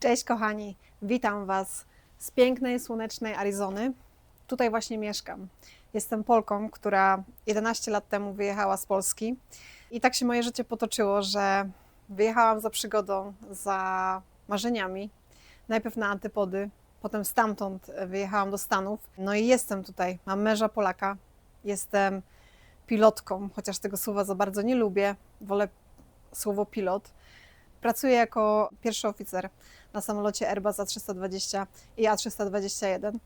Cześć kochani, witam Was z pięknej, słonecznej Arizony. Tutaj właśnie mieszkam. Jestem Polką, która 11 lat temu wyjechała z Polski i tak się moje życie potoczyło, że wyjechałam za przygodą, za marzeniami. Najpierw na Antypody, potem stamtąd wyjechałam do Stanów. No i jestem tutaj. Mam męża Polaka, jestem pilotką, chociaż tego słowa za bardzo nie lubię. Wolę słowo pilot. Pracuję jako pierwszy oficer na samolocie Airbus A320 i A321.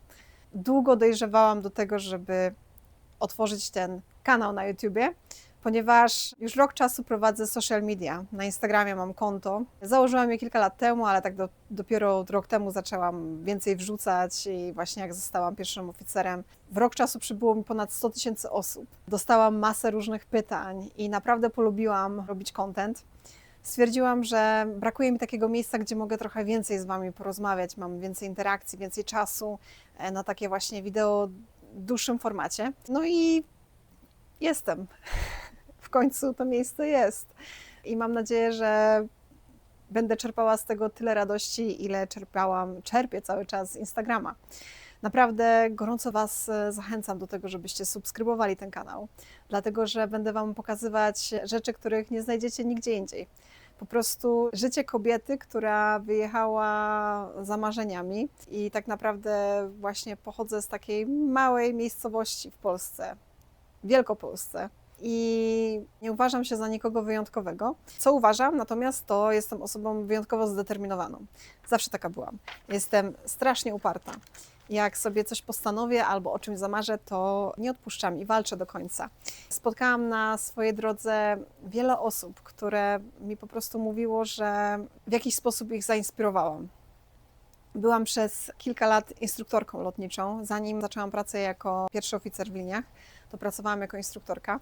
Długo dojrzewałam do tego, żeby otworzyć ten kanał na YouTubie, ponieważ już rok czasu prowadzę social media. Na Instagramie mam konto. Założyłam je kilka lat temu, ale tak do, dopiero rok temu zaczęłam więcej wrzucać i właśnie jak zostałam pierwszym oficerem, w rok czasu przybyło mi ponad 100 tysięcy osób. Dostałam masę różnych pytań i naprawdę polubiłam robić content stwierdziłam, że brakuje mi takiego miejsca, gdzie mogę trochę więcej z Wami porozmawiać, mam więcej interakcji, więcej czasu e, na takie właśnie wideo w dłuższym formacie. No i jestem. W końcu to miejsce jest. I mam nadzieję, że będę czerpała z tego tyle radości, ile czerpałam, czerpię cały czas z Instagrama. Naprawdę gorąco Was e, zachęcam do tego, żebyście subskrybowali ten kanał, dlatego że będę Wam pokazywać rzeczy, których nie znajdziecie nigdzie indziej. Po prostu życie kobiety, która wyjechała za marzeniami i tak naprawdę właśnie pochodzę z takiej małej miejscowości w Polsce, Wielkopolsce. I nie uważam się za nikogo wyjątkowego. Co uważam, natomiast to jestem osobą wyjątkowo zdeterminowaną. Zawsze taka byłam. Jestem strasznie uparta jak sobie coś postanowię albo o czymś zamarzę, to nie odpuszczam i walczę do końca. Spotkałam na swojej drodze wiele osób, które mi po prostu mówiło, że w jakiś sposób ich zainspirowałam. Byłam przez kilka lat instruktorką lotniczą. Zanim zaczęłam pracę jako pierwszy oficer w liniach, to pracowałam jako instruktorka.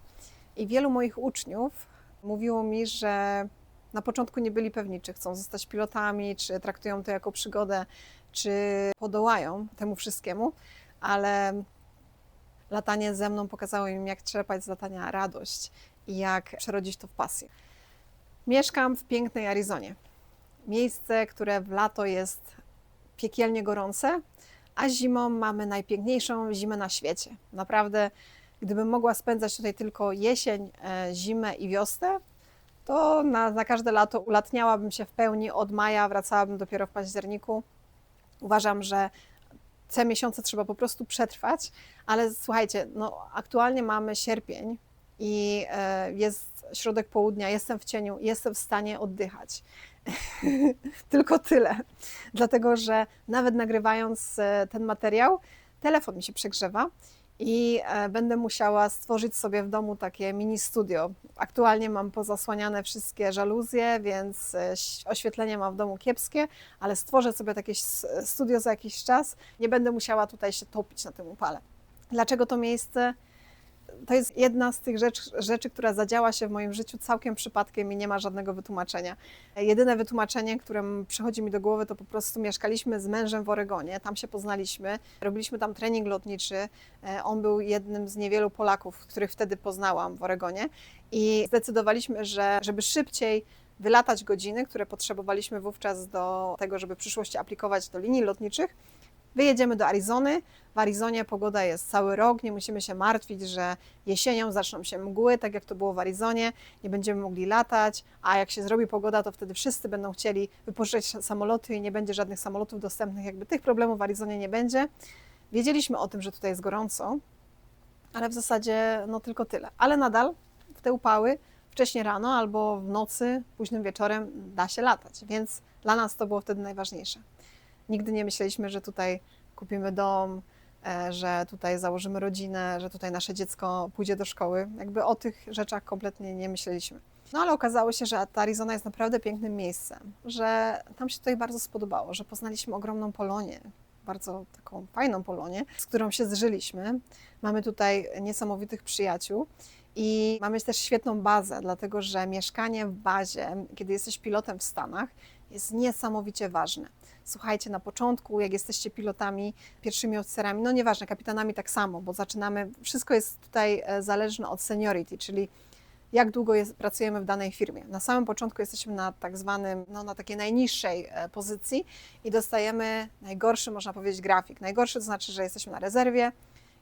I wielu moich uczniów mówiło mi, że na początku nie byli pewni, czy chcą zostać pilotami, czy traktują to jako przygodę, czy podołają temu wszystkiemu, ale latanie ze mną pokazało im, jak czerpać z latania radość i jak przerodzić to w pasję. Mieszkam w pięknej Arizonie. Miejsce, które w lato jest piekielnie gorące, a zimą mamy najpiękniejszą zimę na świecie. Naprawdę, gdybym mogła spędzać tutaj tylko jesień, e, zimę i wiosnę, to na, na każde lato ulatniałabym się w pełni. Od maja wracałabym dopiero w październiku. Uważam, że te miesiące trzeba po prostu przetrwać, ale słuchajcie, no aktualnie mamy sierpień i e, jest środek południa, jestem w cieniu, jestem w stanie oddychać. Tylko tyle. Dlatego, że nawet nagrywając e, ten materiał, telefon mi się przegrzewa i e, będę musiała stworzyć sobie w domu takie mini studio. Aktualnie mam pozasłaniane wszystkie żaluzje, więc e, oświetlenie mam w domu kiepskie, ale stworzę sobie takie studio za jakiś czas. Nie będę musiała tutaj się topić na tym upale. Dlaczego to miejsce? To jest jedna z tych rzeczy, rzeczy, która zadziała się w moim życiu całkiem przypadkiem i nie ma żadnego wytłumaczenia. Jedyne wytłumaczenie, które przychodzi mi do głowy, to po prostu mieszkaliśmy z mężem w Oregonie, tam się poznaliśmy, robiliśmy tam trening lotniczy. E, on był jednym z niewielu Polaków, których wtedy poznałam w Oregonie i zdecydowaliśmy, że żeby szybciej wylatać godziny, które potrzebowaliśmy wówczas do tego, żeby w przyszłości aplikować do linii lotniczych, Wyjedziemy do Arizony. W Arizonie pogoda jest cały rok, nie musimy się martwić, że jesienią zaczną się mgły, tak jak to było w Arizonie, nie będziemy mogli latać, a jak się zrobi pogoda, to wtedy wszyscy będą chcieli wypożyczać samoloty i nie będzie żadnych samolotów dostępnych, jakby tych problemów w Arizonie nie będzie. Wiedzieliśmy o tym, że tutaj jest gorąco, ale w zasadzie no tylko tyle. Ale nadal w te upały wcześnie rano albo w nocy, późnym wieczorem da się latać, więc dla nas to było wtedy najważniejsze. Nigdy nie myśleliśmy, że tutaj kupimy dom, e, że tutaj założymy rodzinę, że tutaj nasze dziecko pójdzie do szkoły. Jakby o tych rzeczach kompletnie nie myśleliśmy. No ale okazało się, że ta Arizona jest naprawdę pięknym miejscem, że tam się tutaj bardzo spodobało, że poznaliśmy ogromną Polonię, bardzo taką fajną Polonię, z którą się zżyliśmy. Mamy tutaj niesamowitych przyjaciół. I mamy też świetną bazę, dlatego że mieszkanie w bazie, kiedy jesteś pilotem w Stanach, jest niesamowicie ważne. Słuchajcie, na początku, jak jesteście pilotami, pierwszymi oficerami, no nieważne, kapitanami tak samo, bo zaczynamy, wszystko jest tutaj e, zależne od seniority, czyli jak długo jest, pracujemy w danej firmie. Na samym początku jesteśmy na tak zwanym, no, na takiej najniższej e, pozycji i dostajemy najgorszy, można powiedzieć, grafik. Najgorszy to znaczy, że jesteśmy na rezerwie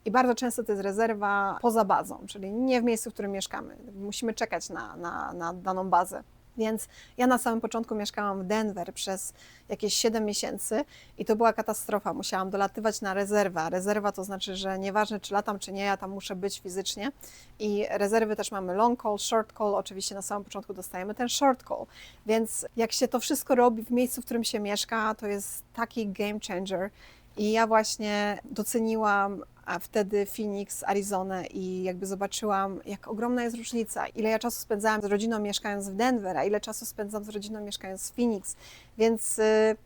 i bardzo często to jest rezerwa poza bazą, czyli nie w miejscu, w którym mieszkamy. Musimy czekać na, na, na daną bazę. Więc ja na samym początku mieszkałam w Denver przez jakieś 7 miesięcy i to była katastrofa. Musiałam dolatywać na rezerwę. A Rezerwa to znaczy, że nieważne czy latam, czy nie, ja tam muszę być fizycznie. I rezerwy też mamy long call, short call. Oczywiście na samym początku dostajemy ten short call. Więc jak się to wszystko robi w miejscu, w którym się mieszka, to jest taki game changer. I ja właśnie doceniłam wtedy Phoenix, Arizonę i jakby zobaczyłam, jak ogromna jest różnica. Ile ja czasu spędzałam z rodziną mieszkając w Denver, a ile czasu spędzam z rodziną mieszkając w Phoenix. Więc y,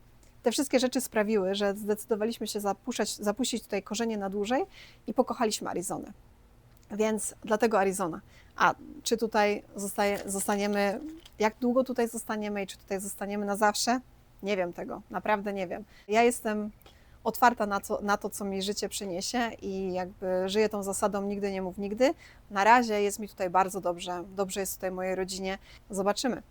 te wszystkie rzeczy sprawiły, że zdecydowaliśmy się zapuścić tutaj korzenie na dłużej i pokochaliśmy Arizonę. Więc dlatego Arizona. A czy tutaj zostaje, zostaniemy, jak długo tutaj zostaniemy i czy tutaj zostaniemy na zawsze? Nie wiem tego, naprawdę nie wiem. Ja jestem otwarta na, na to, co mi życie przyniesie i jakby żyję tą zasadą nigdy nie mów nigdy. Na razie jest mi tutaj bardzo dobrze, dobrze jest tutaj mojej rodzinie. Zobaczymy.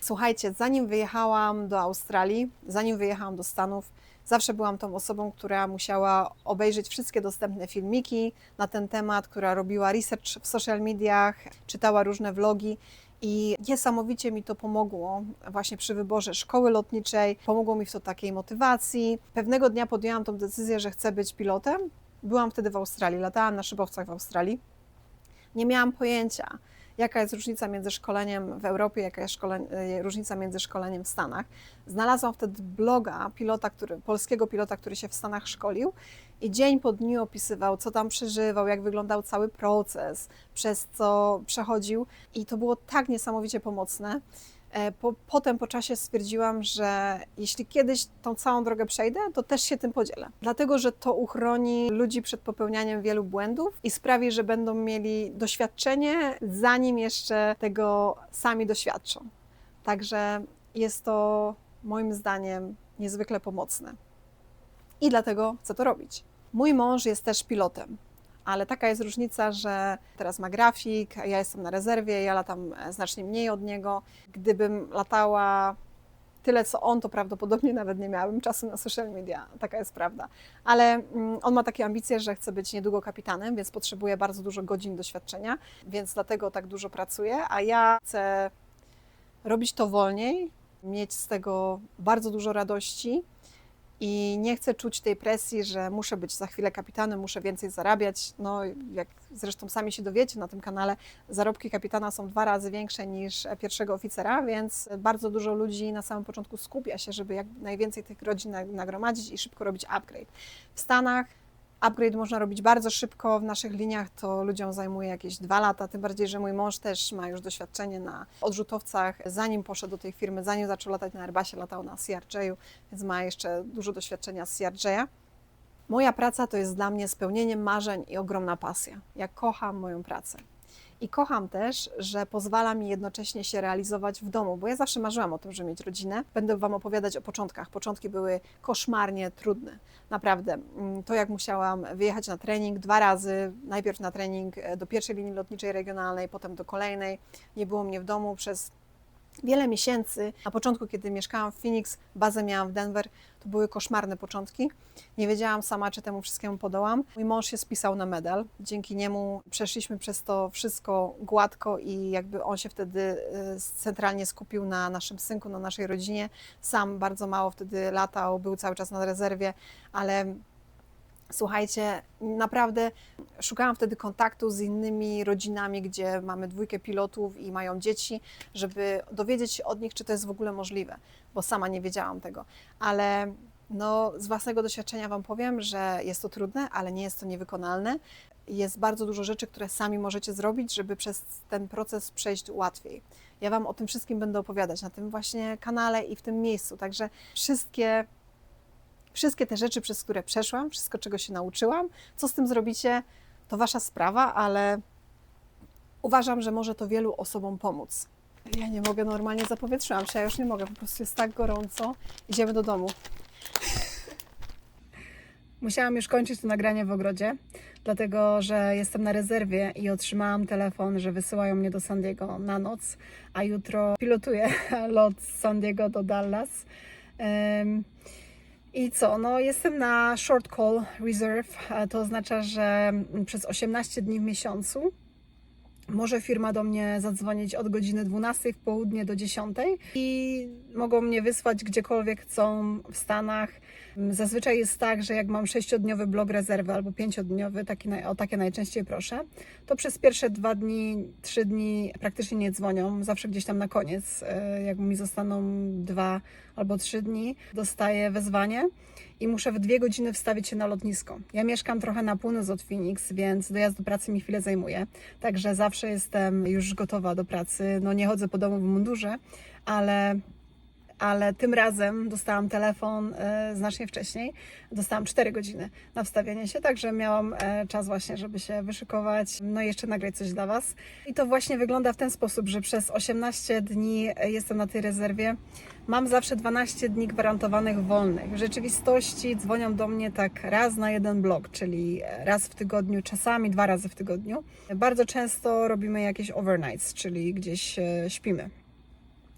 Słuchajcie, zanim wyjechałam do Australii, zanim wyjechałam do Stanów, zawsze byłam tą osobą, która musiała obejrzeć wszystkie dostępne filmiki na ten temat, która robiła research w social mediach, czytała różne vlogi i niesamowicie mi to pomogło właśnie przy wyborze szkoły lotniczej, pomogło mi w to takiej motywacji. Pewnego dnia podjęłam tą decyzję, że chcę być pilotem. Byłam wtedy w Australii, latałam na szybowcach w Australii. Nie miałam pojęcia, jaka jest różnica między szkoleniem w Europie, jaka jest e, różnica między szkoleniem w Stanach. Znalazłam wtedy bloga pilota, który, polskiego pilota, który się w Stanach szkolił i dzień po dniu opisywał, co tam przeżywał, jak wyglądał cały proces, przez co przechodził i to było tak niesamowicie pomocne. E, po, potem po czasie stwierdziłam, że jeśli kiedyś tą całą drogę przejdę, to też się tym podzielę. Dlatego, że to uchroni ludzi przed popełnianiem wielu błędów i sprawi, że będą mieli doświadczenie, zanim jeszcze tego sami doświadczą. Także jest to moim zdaniem niezwykle pomocne. I dlatego chcę to robić. Mój mąż jest też pilotem ale taka jest różnica, że teraz ma grafik, ja jestem na rezerwie, ja latam e, znacznie mniej od niego. Gdybym latała tyle co on, to prawdopodobnie nawet nie miałabym czasu na social media, taka jest prawda. Ale mm, on ma takie ambicje, że chce być niedługo kapitanem, więc potrzebuje bardzo dużo godzin doświadczenia, więc dlatego tak dużo pracuje, a ja chcę robić to wolniej, mieć z tego bardzo dużo radości i nie chcę czuć tej presji, że muszę być za chwilę kapitanem, muszę więcej zarabiać. No, jak zresztą sami się dowiecie na tym kanale, zarobki kapitana są dwa razy większe niż pierwszego oficera, więc bardzo dużo ludzi na samym początku skupia się, żeby jak najwięcej tych rodzin nagromadzić i szybko robić upgrade. W Stanach Upgrade można robić bardzo szybko. W naszych liniach to ludziom zajmuje jakieś dwa lata, tym bardziej, że mój mąż też ma już doświadczenie na odrzutowcach. Zanim poszedł do tej firmy, zanim zaczął latać na Airbusie, latał na CRJ-u, więc ma jeszcze dużo doświadczenia z CRJ-a. Moja praca to jest dla mnie spełnieniem marzeń i ogromna pasja. Ja kocham moją pracę. I kocham też, że pozwala mi jednocześnie się realizować w domu, bo ja zawsze marzyłam o tym, żeby mieć rodzinę. Będę Wam opowiadać o początkach. Początki były koszmarnie trudne. Naprawdę. Mm, to, jak musiałam wyjechać na trening dwa razy, najpierw na trening e, do pierwszej linii lotniczej regionalnej, potem do kolejnej. Nie było mnie w domu przez wiele miesięcy. Na początku, kiedy mieszkałam w Phoenix, bazę miałam w Denver, to były koszmarne początki. Nie wiedziałam sama, czy temu wszystkiemu podołam. Mój mąż się spisał na medal. Dzięki niemu przeszliśmy przez to wszystko gładko i jakby on się wtedy y, centralnie skupił na naszym synku, na naszej rodzinie. Sam bardzo mało wtedy latał, był cały czas na rezerwie, ale Słuchajcie, naprawdę szukałam wtedy kontaktu z innymi rodzinami, gdzie mamy dwójkę pilotów i mają dzieci, żeby dowiedzieć się od nich, czy to jest w ogóle możliwe, bo sama nie wiedziałam tego. Ale no, z własnego doświadczenia Wam powiem, że jest to trudne, ale nie jest to niewykonalne. Jest bardzo dużo rzeczy, które sami możecie zrobić, żeby przez ten proces przejść łatwiej. Ja Wam o tym wszystkim będę opowiadać na tym właśnie kanale i w tym miejscu. Także wszystkie Wszystkie te rzeczy, przez które przeszłam, wszystko, czego się nauczyłam, co z tym zrobicie, to wasza sprawa, ale uważam, że może to wielu osobom pomóc. Ja nie mogę, normalnie zapowietrzyłam się, ja już nie mogę, po prostu jest tak gorąco. Idziemy do domu. Musiałam już kończyć to nagranie w ogrodzie, dlatego że jestem na rezerwie i otrzymałam telefon, że wysyłają mnie do San Diego na noc, a jutro pilotuję lot z San Diego do Dallas. Em, I co? No, jestem na short call reserve. To oznacza, że przez 18 dni w miesiącu może firma do mnie zadzwonić od godziny 12 w południe do 10 i mogą mnie wysłać gdziekolwiek chcą w Stanach. Zazwyczaj jest tak, że jak mam 6-dniowy blok rezerwy albo 5-dniowy, taki, o takie najczęściej proszę, to przez pierwsze dwa dni, trzy dni praktycznie nie dzwonią. Zawsze gdzieś tam na koniec, e, jak mi zostaną dwa albo trzy dni, dostaję wezwanie i muszę w dwie godziny wstawić się na lotnisko. Ja mieszkam trochę na północ od Phoenix, więc dojazd do pracy mi chwilę zajmuje. Także zawsze jestem już gotowa do pracy. No nie chodzę po domu w mundurze, ale ale tym razem dostałam telefon e, znacznie wcześniej. Dostałam 4 godziny na wstawienie się, także miałam e, czas właśnie, żeby się wyszykować, no i jeszcze nagrać coś dla Was. I to właśnie wygląda w ten sposób, że przez 18 dni e, jestem na tej rezerwie. Mam zawsze 12 dni gwarantowanych wolnych. W rzeczywistości dzwonią do mnie tak raz na jeden blok, czyli raz w tygodniu, czasami dwa razy w tygodniu. Bardzo często robimy jakieś overnights, czyli gdzieś śpimy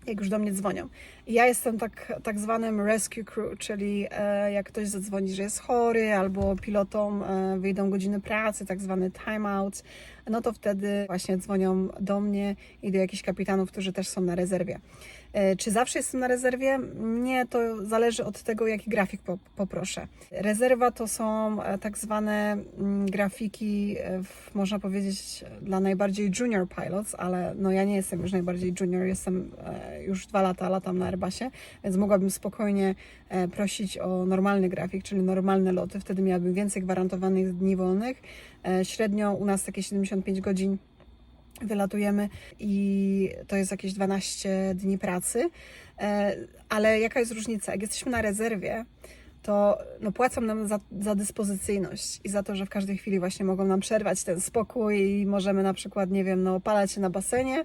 jak już do mnie dzwonią. Ja jestem tak, tak zwanym rescue crew, czyli e, jak ktoś zadzwoni, że jest chory, albo pilotom e, wyjdą godziny pracy, tak zwany timeout, no to wtedy właśnie dzwonią do mnie i do jakichś kapitanów, którzy też są na rezerwie. E, czy zawsze jestem na rezerwie? Nie, to zależy od tego, jaki grafik po, poproszę. Rezerwa to są e, tak zwane mm, grafiki, e, można powiedzieć, dla najbardziej junior pilots, ale no ja nie jestem już najbardziej junior, jestem już dwa lata, latam na Airbusie, więc mogłabym spokojnie prosić o normalny grafik, czyli normalne loty, wtedy miałabym więcej gwarantowanych dni wolnych. Średnio u nas takie 75 godzin wylatujemy i to jest jakieś 12 dni pracy. E, Ale jaka jest różnica? Jak jesteśmy na rezerwie, to no, płacą nam za, za dyspozycyjność i za to, że w każdej chwili właśnie mogą nam przerwać ten spokój i możemy na przykład, nie wiem, no, opalać się na basenie,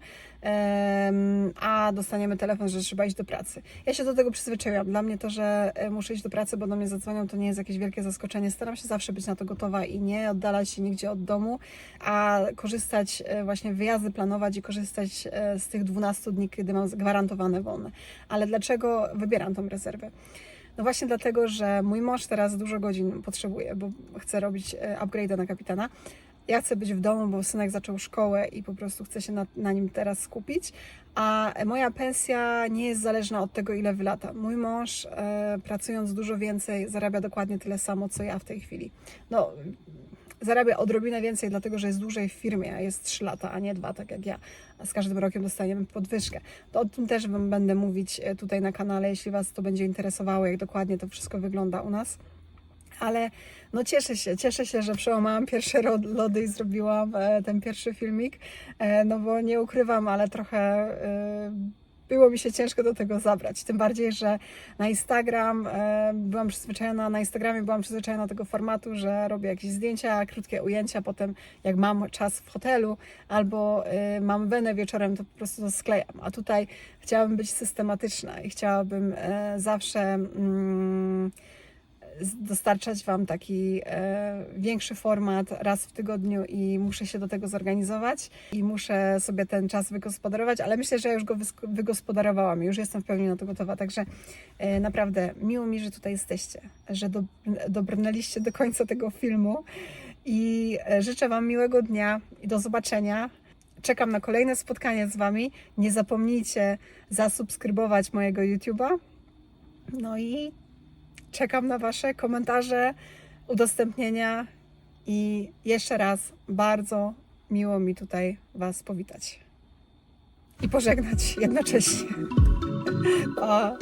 a dostaniemy telefon, że trzeba iść do pracy. Ja się do tego przyzwyczaiłam. Dla mnie to, że e, muszę iść do pracy, bo do mnie zadzwonią, to nie jest jakieś wielkie zaskoczenie. Staram się zawsze być na to gotowa i nie oddalać się nigdzie od domu, a korzystać, e, właśnie wyjazdy planować i korzystać e, z tych 12 dni, kiedy mam gwarantowane wolne. Ale dlaczego wybieram tą rezerwę? No właśnie dlatego, że mój mąż teraz dużo godzin potrzebuje, bo chce robić e, upgrade'a na kapitana. Ja chcę być w domu, bo synek zaczął szkołę i po prostu chcę się na, na nim teraz skupić. A moja pensja nie jest zależna od tego, ile wylata. Mój mąż, e, pracując dużo więcej, zarabia dokładnie tyle samo, co ja w tej chwili. No, zarabia odrobinę więcej, dlatego że jest dłużej w firmie, jest 3 lata, a nie 2, tak jak ja. A z każdym rokiem dostajemy podwyżkę. To o tym też Wam będę mówić e, tutaj na kanale, jeśli Was to będzie interesowało, jak dokładnie to wszystko wygląda u nas. Ale no cieszę się, cieszę się, że przełamałam pierwsze lody i zrobiłam e, ten pierwszy filmik, e, no bo nie ukrywam, ale trochę e, było mi się ciężko do tego zabrać. Tym bardziej, że na Instagram byłam przyzwyczajona, na Instagramie byłam przyzwyczajona do tego formatu, że robię jakieś zdjęcia, krótkie ujęcia, potem jak mam czas w hotelu albo mam wenę wieczorem, to po prostu to sklejam. A tutaj chciałabym być systematyczna i chciałabym zawsze. Mm, dostarczać Wam taki e, większy format raz w tygodniu i muszę się do tego zorganizować i muszę sobie ten czas wygospodarować, ale myślę, że ja już go wygospodarowałam, już jestem w pełni na to gotowa, także e, naprawdę miło mi, że tutaj jesteście, że do, dobrnęliście do końca tego filmu i e, życzę Wam miłego dnia i do zobaczenia. Czekam na kolejne spotkanie z Wami. Nie zapomnijcie zasubskrybować mojego YouTube'a. No i Czekam na Wasze komentarze, udostępnienia i jeszcze raz bardzo miło mi tutaj Was powitać i pożegnać jednocześnie. Pa!